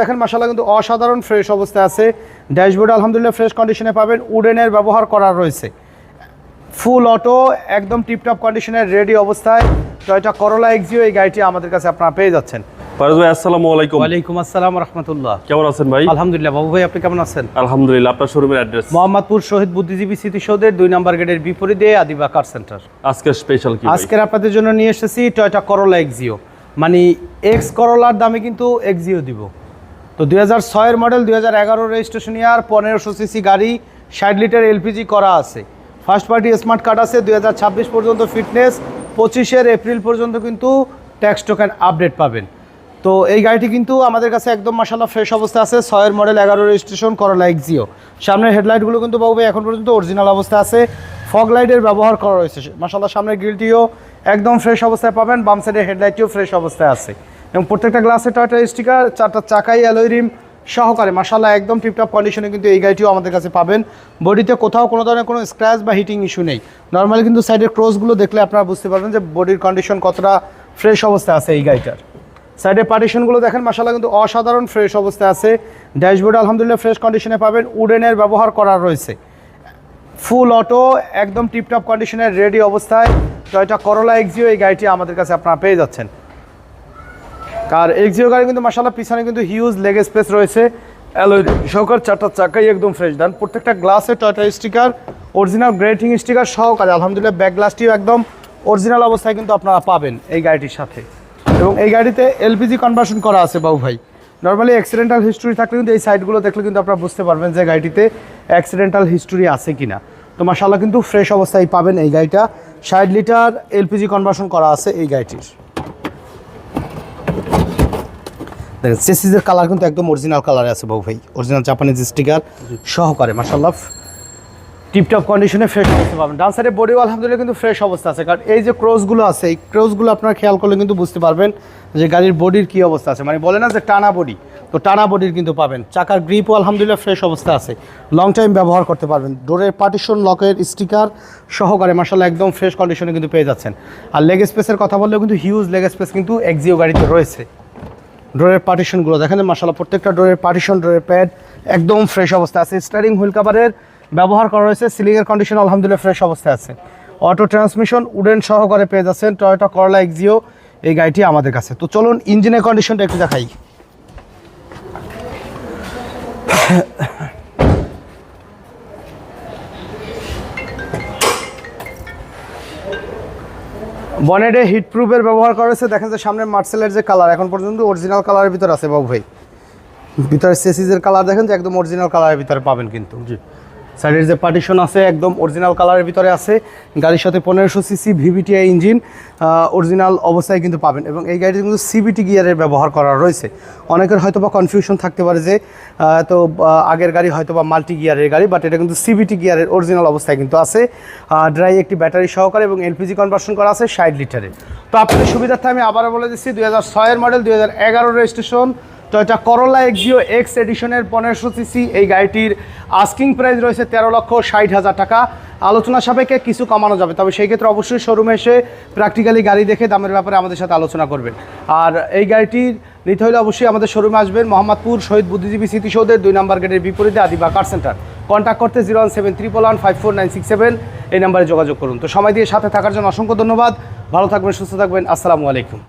দেখেন মাসাল্লাহ কিন্তু অসাধারণ ফ্রেশ অবস্থায় আছে। ড্যাশবোর্ড আলহামদুলিল্লাহ ফ্রেশ কন্ডিশনে পাবেন। উডেনের ব্যবহার করা রয়েছে। ফুল অটো একদম টিপটপ কন্ডিশনের রেডি অবস্থায়। টয়টা করোলা এক্সিও এই গাড়িটি আমাদের কাছে আপনারা পেয়ে যাচ্ছেন। ফারুজ ভাই আসসালামু আলাইকুম। ওয়ালাইকুম আসসালাম রহমতুল্লাহ। কেমন আছেন ভাই? আলহামদুলিল্লাহ বাবু ভাই আপনি কেমন আছেন? আলহামদুলিল্লাহ আপনার শোরুমের অ্যাড্রেস মোহাম্মদপুর শহীদ বুদ্ধিজীবী স্মৃতিসৌধের দুই নম্বর গেটের বিপরীতে আদিবা কার সেন্টার আজকের স্পেশাল কি আজকের আপনাদের জন্য নিয়ে এসেছি টয়টা করোলা এক্সিও মানে এক্স করোলার দামে কিন্তু এক্সিও দিব। তো দুই হাজার ছয়ের মডেল দুই হাজার এগারো রেজিস্ট্রেশন ইয়ার পনেরোশো সিসি গাড়ি, ষাট লিটার এলপিজি করা আছে। ফার্স্ট পার্টি স্মার্ট কার্ড আছে, দুই হাজার ছাব্বিশ পর্যন্ত ফিটনেস পঁচিশের এপ্রিল পর্যন্ত কিন্তু ট্যাক্স টোকেন আপডেট পাবেন। তো এই গাড়িটি কিন্তু আমাদের কাছে একদম মাসাল্লাহ ফ্রেশ অবস্থা আছে, ছয়ের মডেল এগারো রেজিস্ট্রেশন করলা এক্সিও সামনের হেডলাইটগুলো কিন্তু বাবু এখন পর্যন্ত অরিজিনাল অবস্থা আছে ফগ লাইটের ব্যবহার করা রয়েছে। মাসাল্লাহ সামনের গ্রিলটিও একদম ফ্রেশ অবস্থায় পাবেন, বাম সাইডের হেডলাইটটিও ফ্রেশ অবস্থায় আছে। এবং প্রত্যেকটা গ্লাসে টয়টা স্টিকার চারটা চাকাই অ্যালোয় রিম সহকারে। মাসাল্লাহ একদম টিপটপ কন্ডিশনে কিন্তু এই গাড়িটিও আমাদের কাছে পাবেন। বডিতে কোথাও কোনো ধরনের কোনো স্ক্র্যাচ বা হিটিং ইস্যু নেই। নর্মালি কিন্তু সাইডের ক্রসগুলো দেখলে আপনারা বুঝতে পারবেন যে বডির কন্ডিশন কতটা ফ্রেশ অবস্থায় আছে এই গাড়িটার। সাইডের পার্টিশনগুলো দেখেন মাসাল্লাহ কিন্তু অসাধারণ ফ্রেশ অবস্থায় আছে। ড্যাশবোর্ড আলহামদুলিল্লাহ ফ্রেশ কন্ডিশনে পাবেন। উডেনের ব্যবহার করা রয়েছে। ফুল অটো একদম টিপটপ কন্ডিশনের রেডি অবস্থায়। টয়টা করোলা এক্সিও এই গাড়িটি আমাদের কাছে আপনারা পেয়ে যাচ্ছেন। আর এক্সিও গাড়ি কিন্তু মাসাল্লাহ পিছনে কিন্তু হিউজ লেগ স্পেস রয়েছে। অ্যালোয় সহকার চারটা চাকাই একদম ফ্রেশ দেন প্রত্যেকটা গ্লাসে Toyota sticker original grating sticker সহকারে। আলহামদুলিল্লাহ ব্যাক গ্লাসটিও একদম অরিজিনাল অবস্থায় কিন্তু আপনারা পাবেন এই গাড়িটির সাথে। এবং এই গাড়িতে এলপিজি কনভার্সন করা আছে বাবু ভাই। নর্মালি অ্যাক্সিডেন্টাল হিস্টোরি থাকলে কিন্তু এই সাইডগুলো দেখলে কিন্তু আপনারা বুঝতে পারবেন যে গাড়িটিতে অ্যাক্সিডেন্টাল হিস্টোরি আছে কি না তো মাসাল্লাহ কিন্তু ফ্রেশ অবস্থায় পাবেন এই গাড়িটা। ষাট লিটার এলপিজি কনভার্সন করা আছে এই গাড়িটির। দেখেন চেসিসের কালার কিন্তু একদম অরিজিনাল কালারে আছে বাবু ভাই। অরিজিনাল জাপানিজ স্টিকার সহকারে মাসাল্লাহ টিপটপ কন্ডিশনে ফ্রেশ অবস্থা পাবেন। ডান সাইডে বডিও আলহামদুলিল্লাহ কিন্তু ফ্রেশ অবস্থা আছে। কারণ এই যে ক্রসগুলো আছে, এই ক্রসগুলো আপনারা খেয়াল করলে কিন্তু বুঝতে পারবেন যে গাড়ির বডির কী অবস্থা আছে। মানে বলে না যে টানা বডি তো টানা বডির কিন্তু পাবেন। চাকার গ্রিপও আলহামদুলিল্লাহ ফ্রেশ অবস্থা আছে। লং টাইম ব্যবহার করতে পারবেন। ডোরের পার্টিশন লকের স্টিকার সহকারে মাসাল্লাহ একদম ফ্রেশ কন্ডিশনে কিন্তু পেয়ে যাচ্ছেন। আর লেগ স্পেসের কথা বললেও কিন্তু হিউজ লেগ স্পেস কিন্তু এক্সিও গাড়িতে রয়েছে। ডোরের পার্টিশনগুলো দেখেন মাসাল্লাহ প্রত্যেকটা ডোরের পার্টিশন ডোরের প্যাড একদম ফ্রেশ অবস্থায় আছে। স্টারিং হুইল কাভারের ব্যবহার করা হয়েছে সিলিংয়ের কন্ডিশন আলহামদুলিল্লাহ ফ্রেশ অবস্থায় আছে। অটো ট্রান্সমিশন উডেন সহকারে পেয়ে যাচ্ছেন টয়োটা করলা এক্সিও এই গাড়িটি আমাদের কাছে। তো চলুন ইঞ্জিনের কন্ডিশনটা একটু দেখাই। বনেটে হিট প্রুফের ব্যবহার করেছে দেখেন যে সামনে মার্সেলের যে কালার এখন পর্যন্ত অরিজিনাল কালারের ভিতর আছে বাবু ভাই। ভিতরে সেসিজের কালার দেখেন যে একদম অরিজিনাল কালারের ভিতরে পাবেন কিন্তু। জি। সাইডের যে পার্টিশন আছে একদম অরিজিনাল কালারের ভিতরে আছে, গাড়ির সাথে পনেরোশো সিসি ভিভিটিআই ইঞ্জিন অরিজিনাল অবস্থায় কিন্তু পাবেন এবং এই গাড়িতে কিন্তু সিবিটি গিয়ারের ব্যবহার করা রয়েছে। অনেকের হয়তো বা কনফিউশন থাকতে পারে যে তো আগের গাড়ি হয়তো বা মাল্টি গিয়ারের গাড়ি বাট এটা কিন্তু সিবিটি গিয়ারের অরিজিনাল অবস্থায় কিন্তু আছে। ড্রাই একটি ব্যাটারি সহকারে এবং এলপিজি কনভার্সন করা আছে ষাট লিটারে তো আপনাদের সুবিধার্থে আমি আবারও বলে দিচ্ছি, দুই হাজার ছয়ের মডেল দুই হাজার এগারো registration Toyota Corolla Axio X এডিশনের পনেরোশো সিসি এই গাড়িটির আস্কিং প্রাইস রয়েছে তেরো লক্ষ ষাট হাজার টাকা। আলোচনা সাপেক্ষে কিছু কমানো যাবে, তবে সেই ক্ষেত্রে অবশ্যই শোরুমে এসে প্র্যাকটিক্যালি গাড়ি দেখে দামের ব্যাপারে আমাদের সাথে আলোচনা করবেন। আর এই গাড়িটির নিতে হলে অবশ্যই আমাদের শোরুমে আসবেন মোহাম্মদপুর শহীদ বুদ্ধিজীবী স্মৃতিসৌধের দুই নম্বর গেটের বিপরীতে আদিবা কার সেন্টার কন্ট্যাক্ট করতে zero one seven triple one five four nine six seven এই নাম্বারে যোগাযোগ করুন। তো সময় দিয়ে সাথে থাকার জন্য অসংখ্য ধন্যবাদ। ভালো থাকবেন, সুস্থ থাকবেন। আসসালামু আলাইকুম।